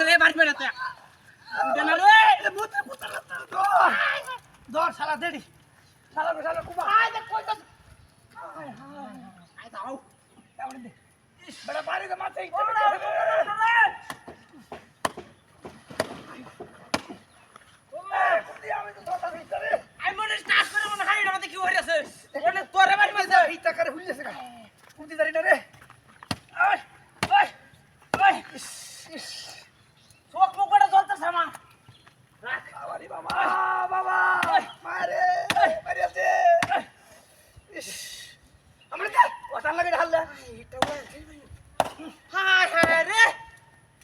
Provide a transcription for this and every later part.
মারবে বাড়ি তুই উঠে না রে। মুতে মুতে দর শালা দেড়ি শালা গো শালা কুবা আয় দেখ কই তো আয় দাও কেমন দে। বড় বাড়ি দে মাথা ইতে আমি তো দরটা দিতে রে আই মনে স্টার্ট করে মনে হাই না কি হই আছে ওনে তোরে মারি মারছে ভিতা করে হুইলেছে গা কুদি দাঁড়ি না রে আয় আয় আয় ইস ইস চোখ মুখ করে জ্বলতেছে আমার রাখ আরে বাবা বাবা মারে মারি আছে ইস আমরা কে ওটান লাগে ঢাললে হায় হায় রে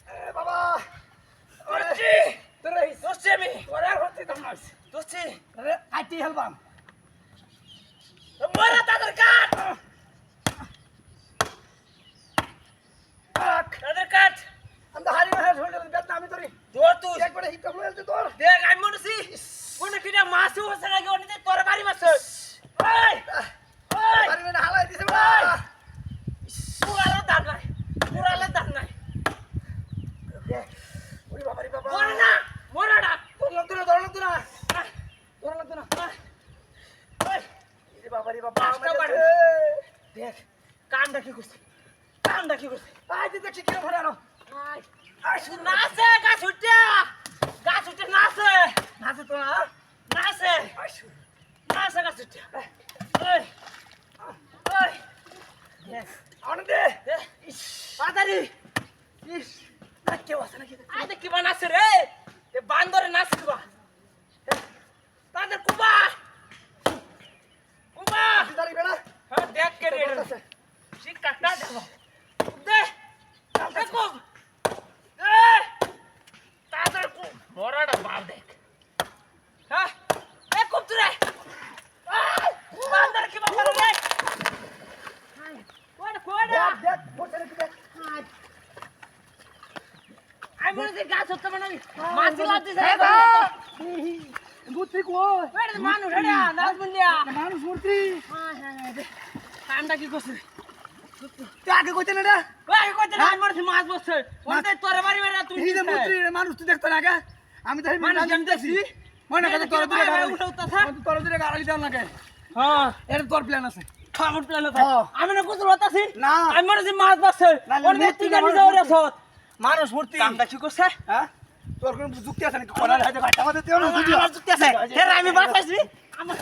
এ বাবা দোস্তি তোরে দোস্তি আমি তোরে হতে দমাস দোস্তি আরে কাটি হেলবাম। মরা তাদের কাট তাদের কাট হারি না হয়ে বেদ আমি তোরি দৌড় তুই। একবারে হিট করে তোর। দেখ আমি মনেছি কিনা মাসু হচ্ছে নাকি অনেক তোর বাড়ি মারছে এই এই হারি না হালাই দিছে বড়া পুরালে দান নাই পুরালে দান নাই ওরে বাবা রে বাবা মরে না মরে না তোর লাগতো না তোর লাগতো না আয়, তোর লাগতো না আয়, আয়। রে বাবা। দেখ কানটা কি করছে? কানটা কি করছে? আয় দিতে কি কিরম ভরে আনো নাচে গাছ উঠে। গাছ উঠে নাচে। নাচে তো না? নাচে। নাচে গাছ উঠে। ওই। ওই। ইয়েস আনো দে দে ইস। না কেউ আছে নাকি? আয় দেখ কিবা নাচে রে এ বান্দরে নাচ কিবা তাদের কুবা কুবা দাঁড়িয়ে বেড়া হ্যাঁ দেখ কে রে আছে ঠিক কাটা দেবো দে দেখো এ তাদের কুব মরাটা বাপ দেখ হ্যাঁ এ কুব তুই বান্দর কি বাবা রে কোন কোন দেখ দেখ বসে রেখে দেখ আমি মনে হচ্ছে গাছ হতে মানে মাছি লাগতেছে গুত্রি কই ওই মানুষ হেডা নাচ বলিয়া মানুষ মূর্তি কামটা কি করছে তুই আগে কইতে না রে ওই কইতে না আমি মনে হচ্ছে মাছ বসছে ওতে তোর বাড়ি মেরা তুই এই যে মূর্তি রে, মানুষ তুই দেখতো না আগে আমি তো মানুষ আমি আমি দেখছি মনে কথা তোর দূরে গাড়ি। উঠে উঠতেছে তোর দূরে গাড়ি দেওয়ার লাগে। হ্যাঁ। এর তোর প্ল্যান আছে। খাবার প্ল্যান হ্যাঁ। আমি না না। আমি মনে মাছ বসছে ওর মূর্তি মূর্তি না, গাড়ি মানুষ যাওয়ার সত মানুষ মূর্তি। কামটা কি করছে? হ্যাঁ? তোর কোনো যুক্তি আছে নাকি? করার হাতে যুক্তি আছে। হেরা আমি বাঁচাইছি। আমার